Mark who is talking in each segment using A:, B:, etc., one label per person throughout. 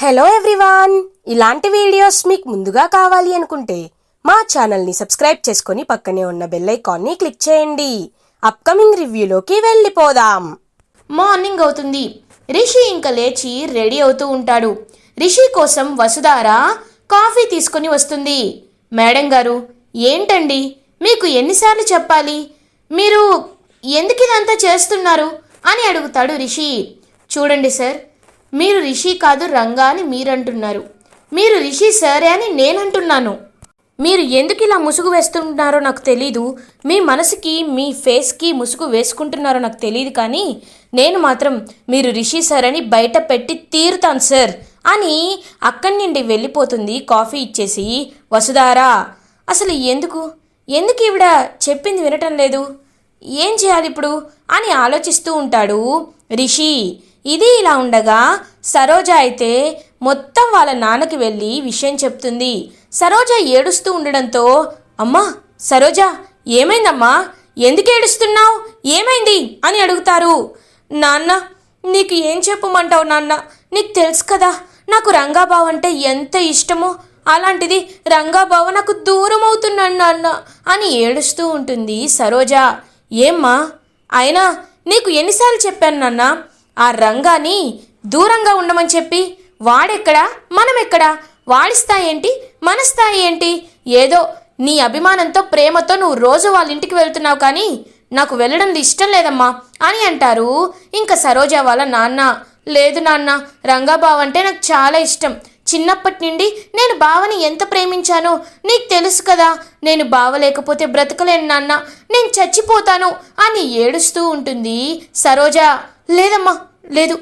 A: Hello everyone ఇలాంటి videos మీకు ముందుగా కావాలి అనుకుంటే మా ఛానల్ని సబ్స్క్రైబ్ చేసుకొని పక్కనే ఉన్న బెల్ ఐకాన్ని క్లిక్ చేయండి. అప్కమింగ్ రివ్యూలోకి వెళ్ళిపోదాం.
B: మార్నింగ్ అవుతుంది. రిషి ఇంకా లేచి రెడీ అవుతూ ఉంటాడు. రిషి కోసం వసుధార కాఫీ తీసుకొని వస్తుంది. మేడం గారు ఏంటండి? మీకు ఎన్నిసార్లు చెప్పాలి? మీరు ఎందుకు ఇదంతా చేస్తున్నారు? అని అడుగుతాడు రిషి. చూడండి సార్ మీరు రిషి కాదు రంగా అని మీరంటున్నారు. మీరు రిషి సరే అని నేనంటున్నాను. మీరు ఎందుకు ఇలా ముసుగు వేస్తుంటున్నారో నాకు తెలీదు. మీ మనసుకి మీ ఫేస్కి ముసుగు వేసుకుంటున్నారో నాకు తెలియదు కానీ నేను మాత్రం మీరు రిషి సార్ అని బయట పెట్టి తీరుతాను సార్ అని అక్కడి నుండి వెళ్ళిపోతుంది కాఫీ ఇచ్చేసి. వసుధారా అసలు ఎందుకు? ఎందుకు ఈవిడ చెప్పింది వినటం లేదు? ఏం చేయాలి ఇప్పుడు? అని ఆలోచిస్తూ ఉంటాడు రిషి. ఇది ఇలా ఉండగా సరోజ అయితే మొత్తం వాళ్ళ నాన్నకి వెళ్ళి విషయం చెప్తుంది. సరోజ ఏడుస్తూ ఉండడంతో అమ్మా సరోజ ఏమైందమ్మా? ఎందుకు ఏడుస్తున్నావు? ఏమైంది? అని అడుగుతారు. నాన్న నీకు ఏం చెప్పమంటావు నాన్న? నీకు తెలుసు కదా నాకు రంగాబావ అంటే ఎంత ఇష్టమో అలాంటిది రంగాబావ నాకు దూరం అవుతున్నాడు నాన్న అని ఏడుస్తూ ఉంటుంది సరోజ. ఏమ్మా అయినా నీకు ఎన్నిసార్లు చెప్పాను నాన్న? ఆ రంగాని దూరంగా ఉండమని చెప్పి వాడెక్కడా? మనమెక్కడా? వాడి స్థాయి ఏంటి? మన స్థాయి ఏంటి? ఏదో నీ అభిమానంతో ప్రేమతో నువ్వు రోజు వాళ్ళ ఇంటికి వెళ్తున్నావు కానీ నాకు వెళ్ళడం ఇష్టం లేదమ్మా అని అంటారు. ఇంకా సరోజ వాళ్ళ నాన్న. లేదు నాన్న రంగాబావ అంటే నాకు చాలా ఇష్టం. చిన్నప్పటి నుండి నేను బావని ఎంత ప్రేమించానో నీకు తెలుసు కదా. నేను బావ లేకపోతే బ్రతకలేను నాన్న. నేను చచ్చిపోతాను అని ఏడుస్తూ ఉంటుంది సరోజ. లేదమ్మా లేదు.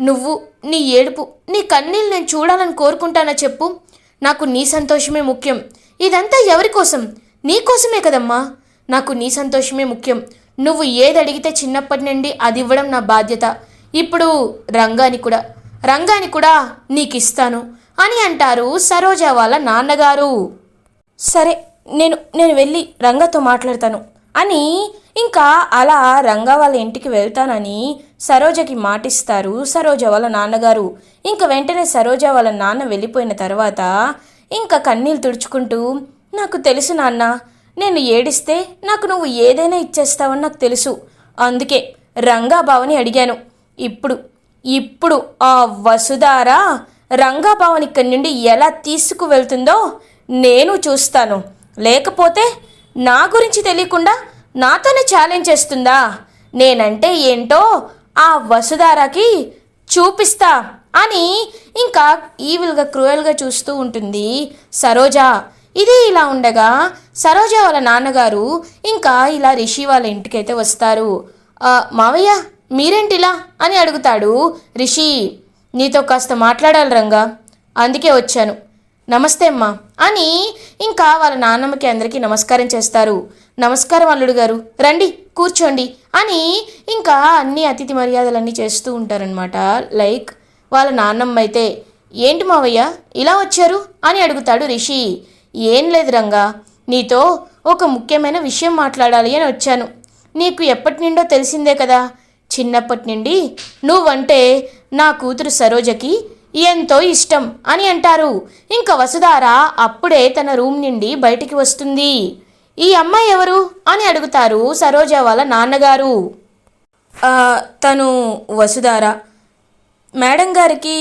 B: నువ్వు నీ ఏడుపు నీ కన్నీళ్ళు నేను చూడాలని కోరుకుంటానా చెప్పు. నాకు నీ సంతోషమే ముఖ్యం. ఇదంతా ఎవరి కోసం? నీ కోసమే కదమ్మా. నాకు నీ సంతోషమే ముఖ్యం. నువ్వు ఏది అడిగితే చిన్నప్పటి నుండి అది ఇవ్వడం నా బాధ్యత. ఇప్పుడు రంగాని కూడా రంగాని కూడా నీకు ఇస్తాను అని అంటారు సరోజ వాళ్ళ నాన్నగారు. సరే నేను నేను వెళ్ళి రంగతో మాట్లాడతాను. అని ఇంకా అలా రంగా వాళ్ళ ఇంటికి వెళ్తానని సరోజకి మాటిస్తారు. సరోజ వాళ్ళ నాన్నగారు. ఇంక వెంటనే సరోజ వాళ్ళ నాన్న వెళ్ళిపోయిన తర్వాత ఇంకా కన్నీళ్ళు తుడుచుకుంటూ నాకు తెలుసు నాన్న నేను ఏడిస్తే నాకు నువ్వు ఏదైనా ఇచ్చేస్తావని నాకు తెలుసు. అందుకే రంగాబావని అడిగాను. ఇప్పుడు ఇప్పుడు ఆ వసుధార రంగాబావని ఇక్కడి నుండి ఎలా తీసుకువెళ్తుందో నేను చూస్తాను. లేకపోతే నా గురించి తెలియకుండా నాతోనే ఛాలెంజ్ చేస్తుందా? నేనంటే ఏంటో ఆ వసుధారకి చూపిస్తా అని ఇంకా ఈవిల్గా క్రూయల్గా చూస్తూ ఉంటుంది సరోజ. ఇది ఇలా ఉండగా సరోజ వాళ్ళ నాన్నగారు ఇంకా ఇలా రిషి వాళ్ళ ఇంటికైతే వస్తారు. మావయ్య మీరేంటిలా? అని అడుగుతాడు రిషి. నీతో కాస్త మాట్లాడాలి రంగా అందుకే వచ్చాను. నమస్తే అమ్మా అని ఇంకా వాళ్ళ నాన్నమ్మకి అందరికీ నమస్కారం చేస్తారు. నమస్కారం అల్లుడు గారు రండి. కూర్చోండి అని ఇంకా అన్ని అతిథి మర్యాదలన్నీ చేస్తూ ఉంటారనమాట లైక్ వాళ్ళ నాన్నమ్మ అయితే ఏంటి మావయ్య ఇలా వచ్చారు? అని అడుగుతాడు రిషి. ఏం లేదు రంగా నీతో ఒక ముఖ్యమైన విషయం మాట్లాడాలి అని వచ్చాను. నీకు ఎప్పటి నుండో తెలిసిందే కదా చిన్నప్పటి నుండి నువ్వంటే నా కూతురు సరోజకి ఎంతో ఇష్టం అని అంటారు. ఇంకా వసుధార అప్పుడే తన రూమ్ నుండి బయటికి వస్తుంది. ఈ అమ్మాయి ఎవరు అని అడుగుతారు సరోజ వాళ్ళ నాన్నగారు. తను వసుధార. మేడం గారికి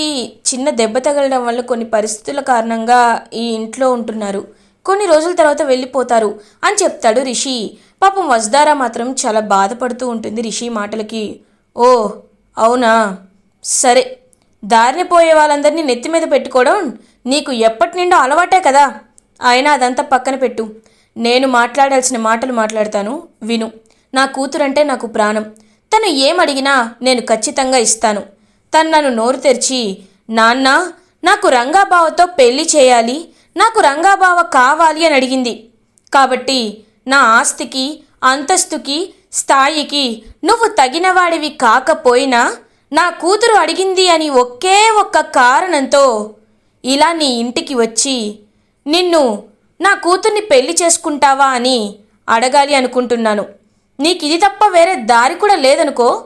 B: చిన్న దెబ్బ తగలడం వల్ల కొన్ని పరిస్థితుల కారణంగా ఈ ఇంట్లో ఉంటున్నారు. కొన్ని రోజుల తర్వాత వెళ్ళిపోతారు అని చెప్తాడు రిషి. పాపం వసుధార మాత్రం చాలా బాధపడుతూ ఉంటుంది రిషి మాటలకి. ఓ అవునా? సరే. దారిని పోయే వాళ్ళందరినీ నెత్తి మీద పెట్టుకోవడం నీకు ఎప్పటి నిండో అలవాటే కదా. అయినా అదంతా పక్కన పెట్టు. నేను మాట్లాడాల్సిన మాటలు మాట్లాడతాను. విను. నా కూతురంటే నాకు ప్రాణం. తను ఏమడిగినా నేను ఖచ్చితంగా ఇస్తాను. తను నన్ను నోరు తెరిచి నాన్న నాకు రంగాబావతో పెళ్ళి చేయాలి. నాకు రంగాబావ కావాలి అని అడిగింది. కాబట్టి నా ఆస్తికి అంతస్తుకి స్థాయికి నువ్వు తగినవాడివి కాకపోయినా నా కూతురు అడిగింది అని ఒకే ఒక్క కారణంతో ఇలా నీ ఇంటికి వచ్చి నిన్ను నా కూతుర్ని పెళ్ళి చేసుకుంటావా అని అడగాలి అనుకుంటున్నాను. నీకు ఇది తప్ప వేరే దారి కూడా లేదనుకో.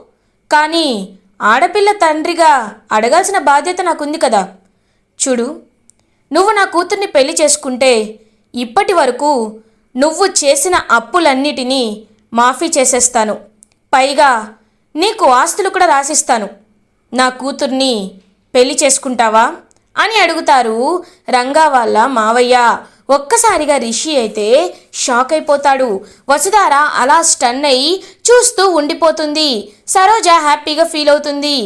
B: కానీ ఆడపిల్ల తండ్రిగా అడగాల్సిన బాధ్యత నాకుంది కదా. చూడు నువ్వు నా కూతుర్ని పెళ్ళి చేసుకుంటే ఇప్పటి వరకు నువ్వు చేసిన అప్పులన్నిటినీ మాఫీ చేసేస్తాను. పైగా నీకు ఆస్తులు కూడా రాసిస్తాను. నా కూతుర్ని పెళ్ళి చేసుకుంటావా అని అడుగుతారు రంగా వాళ్ళ మావయ్య. ఒక్కసారిగా రిషి అయితే షాక్ అయిపోతాడు. వసుధార అలా స్టన్ అయి చూస్తూ ఉండిపోతుంది. సరోజ హ్యాపీగా ఫీల్ అవుతుంది.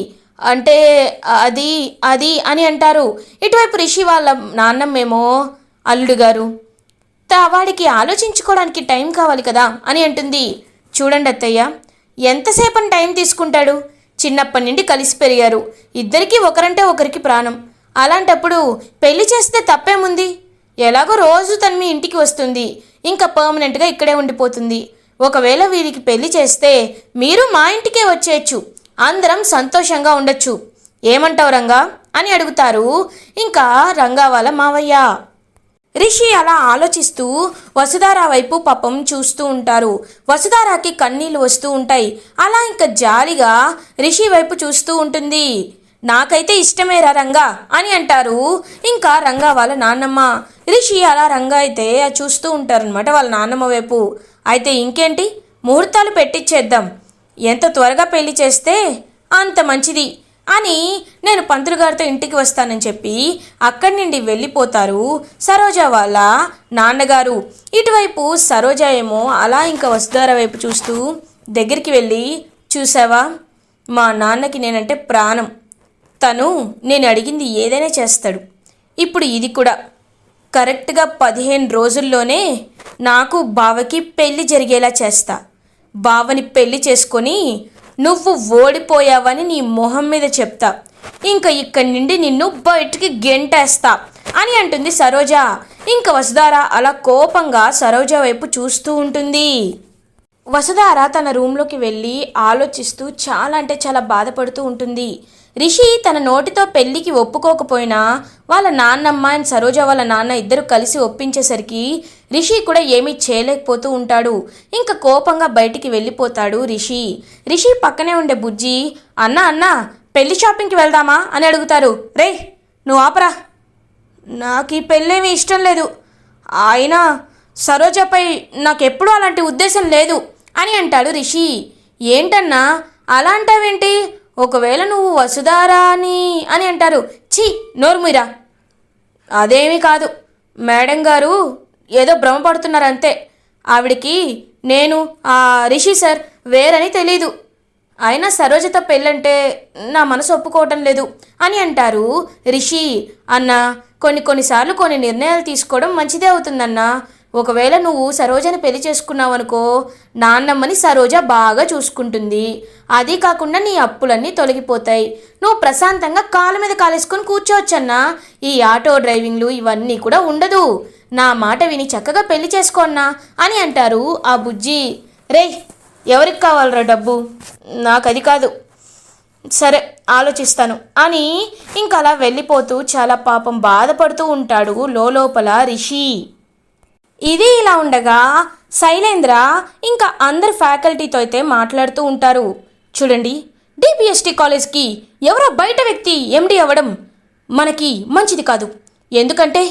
B: అంటే అది అది అని అంటారు. ఇటువైపు రిషి వాళ్ళ నాన్నమ్మేమో అల్లుడు గారు వాడికి ఆలోచించుకోవడానికి టైం కావాలి కదా అని అంటుంది. చూడండి అత్తయ్య ఎంతసేపని టైం తీసుకుంటాడు? చిన్నప్పటి నుండి కలిసి పెరిగారు. ఇద్దరికీ ఒకరంటే ఒకరికి ప్రాణం. అలాంటప్పుడు పెళ్ళి చేస్తే తప్పేముంది? ఎలాగో రోజు తను మీ ఇంటికి వస్తుంది. ఇంకా పర్మనెంట్గా ఇక్కడే ఉండిపోతుంది. ఒకవేళ వీరికి పెళ్ళి చేస్తే మీరు మా ఇంటికే వచ్చేయచ్చు. అందరం సంతోషంగా ఉండొచ్చు. ఏమంటావు రంగా? అని అడుగుతారు ఇంకా రంగా వాళ్ళ మావయ్య. రిషి అలా ఆలోచిస్తూ వసుధార వైపు పాపం చూస్తూ ఉంటారు. వసుధారాకి కన్నీళ్ళు వస్తూ ఉంటాయి. అలా ఇంకా జాలిగా రిషి వైపు చూస్తూ ఉంటుంది. నాకైతే ఇష్టమేరా రంగా అని అంటారు ఇంకా రంగా వాళ్ళ నాన్నమ్మ. రిషి అలా రంగా అయితే చూస్తూ ఉంటారనమాట వాళ్ళ నాన్నమ్మ వైపు. అయితే ఇంకేంటి? ముహూర్తాలు పెట్టించేద్దాం ఎంత త్వరగా పెళ్ళి చేస్తే అంత మంచిది అని నేను పంతులు గారితో ఇంటికి వస్తానని చెప్పి అక్కడి నుండి వెళ్ళిపోతారు సరోజ వాళ్ళ నాన్నగారు. ఇటువైపు సరోజ ఏమో అలా ఇంకా వసుధార వైపు చూస్తూ దగ్గరికి వెళ్ళి చూసావా? మా నాన్నకి నేనంటే ప్రాణం. తను నేను అడిగింది ఏదైనా చేస్తాడు. ఇప్పుడు ఇది కూడా కరెక్ట్గా పదిహేను రోజుల్లోనే నాకు బావకి పెళ్ళి జరిగేలా చేస్తా. బావని పెళ్ళి చేసుకొని నువ్వు ఓడిపోయావని నీ మొహం మీద చెప్తా. ఇంకా ఇక్కడి నుండి నిన్ను బయటికి గెంటేస్తా అని అంటుంది సరోజ. ఇంకా వసుధార అలా కోపంగా సరోజ వైపు చూస్తూ ఉంటుంది. వసుధార తన రూమ్లోకి వెళ్ళి ఆలోచిస్తూ చాలా అంటే చాలా బాధపడుతూ ఉంటుంది. రిషి తన నోటితో పెళ్ళికి ఒప్పుకోకపోయినా వాళ్ళ నాన్నమ్మ అండ్ సరోజ వాళ్ళ నాన్న ఇద్దరు కలిసి ఒప్పించేసరికి రిషి కూడా ఏమీ చేయలేకపోతూ ఉంటాడు. ఇంకా కోపంగా బయటికి వెళ్ళిపోతాడు రిషి. రిషి పక్కనే ఉండే బుజ్జి అన్న అన్న పెళ్ళి షాపింగ్కి వెళ్దామా? అని అడుగుతారు. రే నువ్వు ఆపరా. నాకు ఈ పెళ్ళేమీ ఇష్టం లేదు. అయినా సరోజపై నాకెప్పుడూ అలాంటి ఉద్దేశం లేదు అని అంటాడు రిషి. ఏంటన్నా అలా అంటావేంటి ఒకవేళ నువ్వు వసుధారా అని అని అంటారు. ఛీ నోర్మురా అదేమీ కాదు. మేడం గారు ఏదో భ్రమపడుతున్నారు అంతే ఆవిడికి నేను ఆ రిషి సార్ వేరని తెలీదు. అయినా సరోజత పెళ్ళంటే నా మనసు ఒప్పుకోవటం లేదు అని అంటారు. రిషి అన్న కొన్ని కొన్నిసార్లు కొన్ని నిర్ణయాలు తీసుకోవడం మంచిదే అవుతుందన్నా. ఒకవేళ నువ్వు సరోజని పెళ్ళి చేసుకున్నావనుకో నాన్నమ్మని సరోజ బాగా చూసుకుంటుంది. అది కాకుండా నీ అప్పులన్నీ తొలగిపోతాయి. నువ్వు ప్రశాంతంగా కాళ్ళ మీద కాలేసుకొని కూర్చోవచ్చన్నా. ఈ ఆటో డ్రైవింగ్లు ఇవన్నీ కూడా ఉండదు. నా మాట విని చక్కగా పెళ్ళి చేసుకోన్నా అని అంటారు ఆ బుజ్జి. రే ఎవరికి కావాలరా డబ్బు? నాకు అది కాదు. సరే ఆలోచిస్తాను అని ఇంకా అలా వెళ్ళిపోతూ చాలా పాపం బాధపడుతూ ఉంటాడు లోపల రిషి. ఇది ఇలా ఉండగా శైలేంద్ర ఇంకా అందరు ఫ్యాకల్టీతో అయితే మాట్లాడుతూ ఉంటారు. చూడండి డిపిఎస్టీ కాలేజ్కి ఎవరో బయట వ్యక్తి ఎండి అవ్వడం మనకి మంచిది కాదు. ఎందుకంటే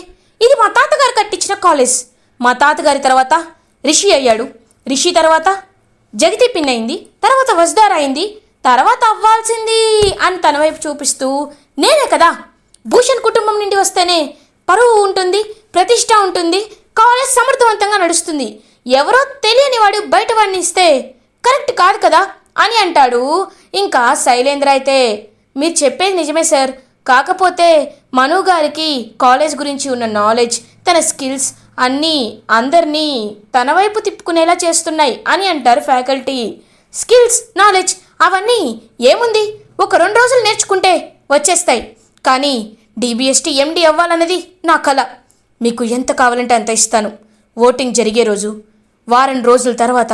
B: ఇది మా తాతగారు కట్టించిన కాలేజ్. మా తాతగారి తర్వాత రిషి అయ్యాడు. రిషి తర్వాత జగతి పిన్ అయింది. తర్వాత వజ్దార్ అయింది. తర్వాత అవ్వాల్సింది అని తన వైపు చూపిస్తూ నేనే కదా. భూషణ్ కుటుంబం నుండి వస్తేనే పరువు ఉంటుంది ప్రతిష్ట ఉంటుంది కాలేజ్ సమర్థవంతంగా నడుస్తుంది. ఎవరో తెలియని వాడు బయట వాడిని ఇస్తే కరెక్ట్ కాదు కదా అని అంటాడు. ఇంకా శైలేంద్ర అయితే మీరు చెప్పేది నిజమే సార్. కాకపోతే మను గారికి కాలేజ్ గురించి ఉన్న నాలెడ్జ్ తన స్కిల్స్ అన్నీ అందరినీ తన వైపు తిప్పుకునేలా చేస్తున్నాయి అని అంటారు ఫ్యాకల్టీ. స్కిల్స్ నాలెడ్జ్ అవన్నీ ఏముంది? ఒక రెండు రోజులు నేర్చుకుంటే వచ్చేస్తాయి. కానీ డిబిఎస్టీ ఎండి అవ్వాలన్నది నా కళ మీకు ఎంత కావాలంటే అంత ఇస్తాను. ఓటింగ్ జరిగే రోజు వారం రోజుల తర్వాత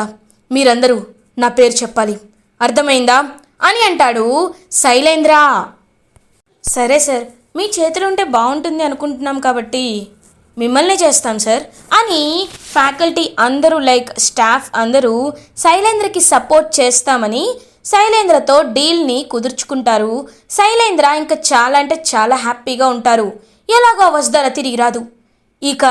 B: మీరందరూ నా పేరు చెప్పాలి. అర్థమైందా? అని అంటాడు శైలేంద్ర. సరే సార్ మీ చేతిలో ఉంటే బాగుంటుంది అనుకుంటున్నాం కాబట్టి మిమ్మల్నే చేస్తాం సార్ అని ఫ్యాకల్టీ అందరూ లైక్ స్టాఫ్ అందరూ శైలేంద్రకి సపోర్ట్ చేస్తామని శైలేంద్రతో డీల్ని కుదుర్చుకుంటారు. శైలేంద్ర ఇంకా చాలా అంటే చాలా హ్యాపీగా ఉంటారు. ఎలాగో ఆ తిరిగి రాదు. ఇక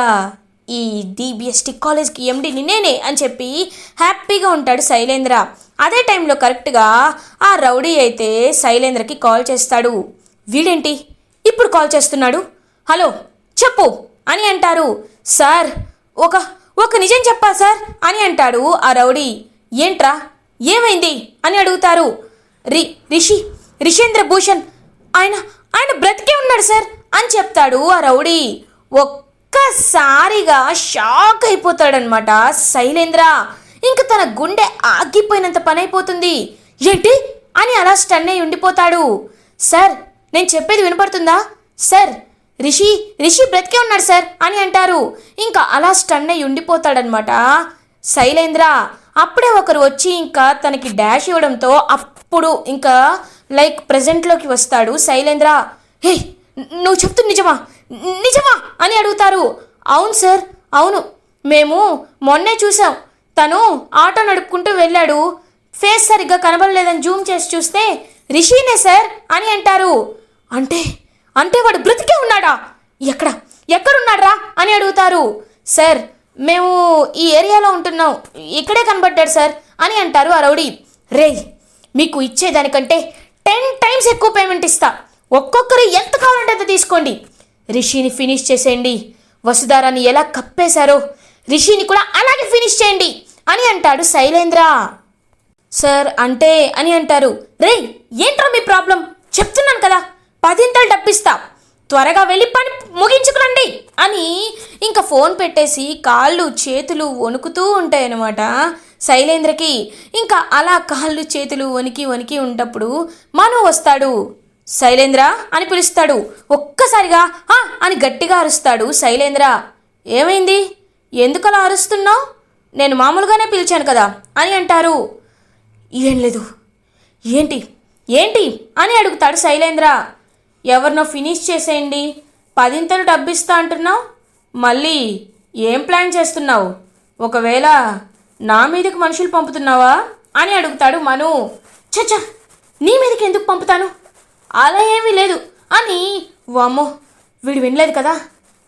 B: ఈ డిబిఎస్టి కాలేజ్కి ఎండిని నేనే అని చెప్పి హ్యాపీగా ఉంటాడు శైలేంద్ర. అదే టైంలో కరెక్ట్గా ఆ రౌడీ అయితే శైలేంద్రకి కాల్ చేస్తాడు. వీడేంటి? ఇప్పుడు కాల్ చేస్తున్నాడు? హలో చెప్పు అని అంటారు. సార్ ఒక ఒక నిజం చెప్పా సార్ అని అంటాడు ఆ రౌడీ. ఏంట్రా? ఏమైంది? అని అడుగుతారు. రి రిషి రిషేంద్ర భూషణ్ ఆయన ఆయన బ్రతికే ఉన్నాడు సార్ అని చెప్తాడు ఆ రౌడీ. ఒక్కసారిగా షాక్ అయిపోతాడనమాట శైలేంద్ర ఇంక తన గుండె ఆగిపోయినంత పని అయిపోతుంది ఏంటి? అని అలా స్టన్ అయి ఉండిపోతాడు. సార్ నేను చెప్పేది వినపడుతుందా? సార్ రిషి రిషి బ్రతికే ఉన్నాడు సార్ అని అంటారు. ఇంకా అలా స్టన్ అయి ఉండిపోతాడనమాట శైలేంద్ర. అప్పుడే ఒకరు వచ్చి ఇంకా తనకి డాష్ ఇవ్వడంతో అప్పుడు ఇంకా లైక్ ప్రజెంట్లోకి వస్తాడు శైలేంద్ర. హే నువ్వు చెప్తుంది నిజమా? నిజమా అని అడుగుతారు. అవును సార్ అవును. మేము మొన్నే చూసాం తను ఆటో నడుపుకుంటూ వెళ్ళాడు. ఫేస్ సరిగ్గా కనబడలేదని జూమ్ చేసి చూస్తే రిషినే సార్ అని అంటారు. అంటే అంటే వాడు బ్రతికే ఉన్నాడా? ఎక్కడ? ఎక్కడున్నాడ్రా? అని అడుగుతారు. సార్ మేము ఈ ఏరియాలో ఉంటున్నాం. ఇక్కడే కనబడ్డాడు సార్ అని అంటారు ఆ రౌడీ. రే మీకు ఇచ్చేదానికంటే టెన్ టైమ్స్ ఎక్కువ పేమెంట్ ఇస్తా. ఒక్కొక్కరు ఎంత కావాలంటే అంత తీసుకోండి. రిషిని ఫినిష్ చేసేయండి. వసుధారాన్ని ఎలా కప్పేశారో రిషిని కూడా అలాగే ఫినిష్ చేయండి అని అంటాడు శైలేంద్ర. సార్ అంటే అని అంటారు. రే ఏంట్రా మీ ప్రాబ్లం? చెప్తున్నాను కదా పదింతలు డబ్బిస్తా. త్వరగా వెళ్ళి పని ముగించుకురండి అని ఇంకా ఫోన్ పెట్టేసి కాళ్ళు చేతులు వణుకుతూ ఉంటాయన్నమాట శైలేంద్రకి. ఇంకా అలా కాళ్ళు చేతులు వణికి వణికి ఉంటప్పుడు మను వస్తాడు. శైలేంద్ర అని పిలుస్తాడు. ఒక్కసారిగా "ఆ" అని గట్టిగా అరుస్తాడు శైలేంద్ర. ఏమైంది? ఎందుకలా అరుస్తున్నావు? నేను మామూలుగానే పిలిచాను కదా అని అంటారు. ఏం లేదు. ఏంటి? ఏంటి? అని అడుగుతాడు శైలేంద్ర. ఎవరినో ఫినిష్ చేసేయండి. పదింతలు డబ్బిస్తా అంటున్నావు. మళ్ళీ ఏం ప్లాన్ చేస్తున్నావు? ఒకవేళ నా మీదకి మనుషులు పంపుతున్నావా? అని అడుగుతాడు మను. చచ్చా! నీ మీదకి ఎందుకు పంపుతాను? అలా ఏమీ లేదు. అని వామ్మో వీడు వినలేదు కదా?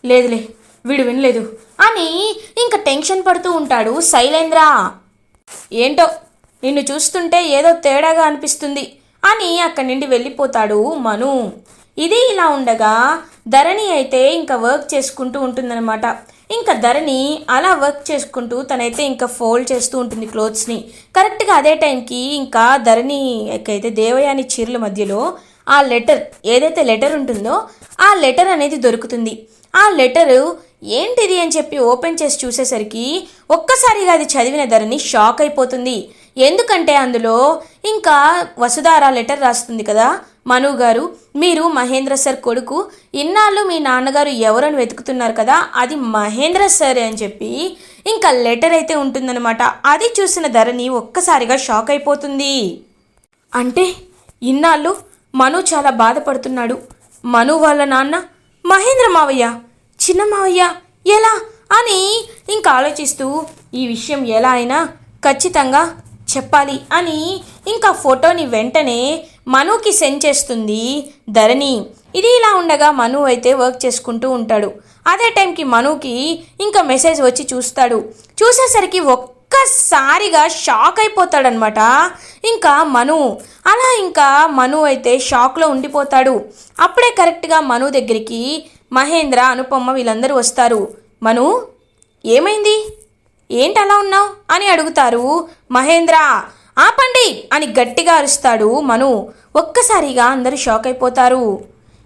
B: లేదులే వీడు వినలేదు. అని ఇంకా టెన్షన్ పడుతూ ఉంటాడు శైలేంద్ర. ఏంటో నిన్ను చూస్తుంటే ఏదో తేడాగా అనిపిస్తుంది అని అక్కడి నుండి వెళ్ళిపోతాడు మను. ఇది ఇలా ఉండగా ధరణి అయితే ఇంకా వర్క్ చేసుకుంటూ ఉంటుందన్నమాట. ఇంకా ధరణి అలా వర్క్ చేసుకుంటూ తనైతే ఇంకా ఫోల్డ్ చేస్తూ ఉంటుంది క్లోత్స్ని. కరెక్ట్గా అదే టైంకి ఇంకా ధరణి అయితే దేవయాని చీరల మధ్యలో ఆ లెటర్ ఏదైతే లెటర్ ఉంటుందో ఆ లెటర్ అనేది దొరుకుతుంది. ఆ లెటరు ఏంటిది అని చెప్పి ఓపెన్ చేసి చూసేసరికి ఒక్కసారిగా అది చదివిన ధరని షాక్ అయిపోతుంది. ఎందుకంటే అందులో ఇంకా వసుధార లెటర్ రాస్తుంది కదా. మను గారు మీరు మహేంద్ర సార్ కొడుకు ఇన్నాళ్ళు మీ నాన్నగారు ఎవరని వెతుకుతున్నారు కదా అది మహేంద్ర సార్ అని చెప్పి ఇంకా లెటర్ అయితే ఉంటుందన్నమాట. అది చూసిన ధరని ఒక్కసారిగా షాక్ అయిపోతుంది. అంటే ఇన్నాళ్ళు మను చాలా బాధపడుతున్నాడు. మను వాళ్ళ నాన్న మహేంద్ర మావయ్య చిన్న మావయ్య ఎలా? అని ఇంకా ఆలోచిస్తూ ఈ విషయం ఎలా అయినా ఖచ్చితంగా చెప్పాలి అని ఇంకా ఫోటోని వెంటనే మనుకి సెండ్ చేస్తుంది ధరణి. ఇది ఇలా ఉండగా మను అయితే వర్క్ చేసుకుంటూ ఉంటాడు. అదే టైంకి మనుకి ఇంకా మెసేజ్ వచ్చి చూస్తాడు. చూసేసరికి ఒక్కసారిగా షాక్ అయిపోతాడనమాట ఇంకా మను అలా ఇంకా మను అయితే షాక్లో ఉండిపోతాడు. అప్పుడే కరెక్ట్గా మను దగ్గరికి మహేంద్ర అనుపమ్మ వీళ్ళందరూ వస్తారు. మను ఏమైంది? ఏంటి అలా ఉన్నావు? అని అడుగుతారు మహేంద్ర. ఆపండి! అని గట్టిగా అరుస్తాడు మను. ఒక్కసారిగా అందరూ షాక్ అయిపోతారు.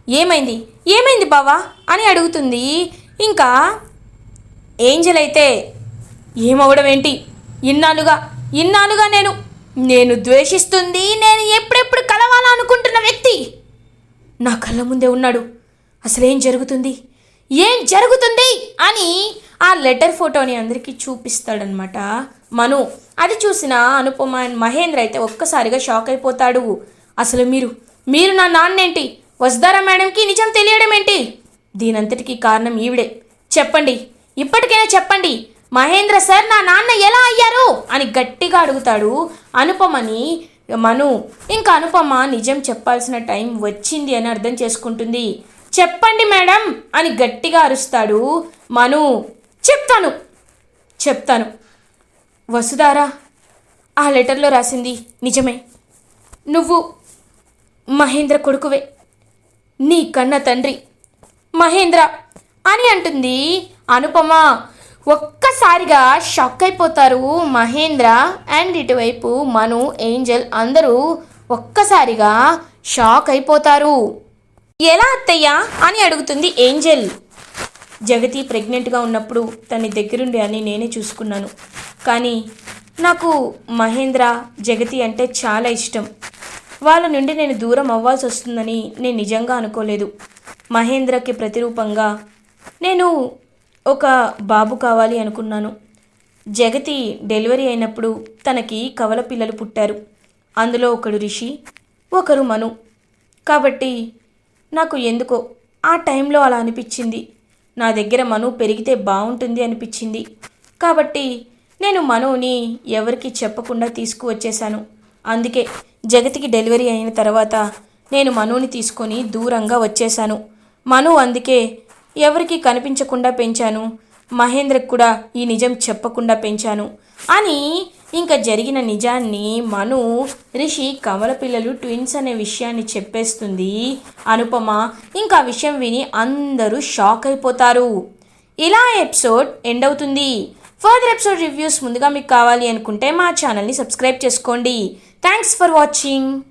B: ఏమైంది? ఏమైంది బావా? అని అడుగుతుంది. ఇంకా ఏంజల్ అయితే? ఏమవడం ఏంటి? ఇన్నాళ్ళుగా ఇన్నాళ్ళుగా నేను నేను ద్వేషిస్తుంది నేను ఎప్పుడెప్పుడు కలవాలనుకుంటున్న వ్యక్తి. నా కళ్ళ ముందే ఉన్నాడు. అసలేం జరుగుతుంది? ఏం జరుగుతుంది అని ఆ లెటర్ ఫోటోని అందరికీ చూపిస్తాడనమాట మను అది చూసిన అనుపమ and మహేంద్ర అయితే ఒక్కసారిగా షాక్ అయిపోతాడు. అసలు మీరు మీరు నా నాన్నేంటి? వసుధారా మేడంకి నిజం తెలియడం ఏంటి? దీనంతటికీ కారణం ఈవిడే. చెప్పండి. ఇప్పటికైనా చెప్పండి. మహేంద్ర సార్ నా నాన్న ఎలా అయ్యారు? అని గట్టిగా అడుగుతాడు అనుపమని మను. ఇంకా అనుపమ నిజం చెప్పాల్సిన టైం వచ్చింది అని అర్థం చేసుకుంటుంది. చెప్పండి మేడం అని గట్టిగా అరుస్తాడు మను. చెప్తాను. చెప్తాను. వసుధారా ఆ లెటర్లో రాసింది నిజమే. నువ్వు మహేంద్ర కొడుకువే. నీ కన్న తండ్రి. మహేంద్ర అని అంటుంది అనుపమ. ఒక్కసారిగా షాక్ అయిపోతారు మహేంద్ర అండ్ ఇటువైపు మను ఏంజల్ అందరూ ఒక్కసారిగా షాక్ అయిపోతారు. ఎలా అత్తయ్యా? అని అడుగుతుంది ఏంజల్. జగతి ప్రెగ్నెంట్గా ఉన్నప్పుడు తన దగ్గరుండి అని నేనే చూసుకున్నాను. కానీ నాకు మహేంద్ర జగతి అంటే చాలా ఇష్టం. వాళ్ళ నుండి నేను దూరం అవ్వాల్సి వస్తుందని నేను నిజంగా అనుకోలేదు. మహేంద్రకి ప్రతిరూపంగా నేను ఒక బాబు కావాలి అనుకున్నాను. జగతి డెలివరీ అయినప్పుడు తనకి కవల పిల్లలు పుట్టారు. అందులో ఒకడు రిషి ఒకరు మను. కాబట్టి నాకు ఎందుకో ఆ టైంలో అలా అనిపించింది. నా దగ్గర మను పెరిగితే బాగుంటుంది అనిపించింది. కాబట్టి నేను మనుని ఎవరికి చెప్పకుండా తీసుకువచ్చేశాను. అందుకే జగతికి డెలివరీ అయిన తర్వాత నేను మనుని తీసుకొని దూరంగా వచ్చేశాను. మను అందుకే ఎవరికి కనిపించకుండా పెంచాను. మహేంద్రకు కూడా ఈ నిజం చెప్పకుండా పెంచాను. అని ఇంకా జరిగిన నిజాన్ని మను రిషి కమల పిల్లలు ట్విన్స్ అనే విషయాన్ని చెప్పేస్తుంది. అనుపమ ఇంకా విషయం విని అందరూ షాక్ అయిపోతారు. ఇలా ఎపిసోడ్ ఎండ్ అవుతుంది. ఫర్దర్ ఎపిసోడ్ రివ్యూస్ ముందుగా మీకు కావాలి అనుకుంటే మా ఛానల్ని సబ్స్క్రైబ్ చేసుకోండి. Thanks for watching.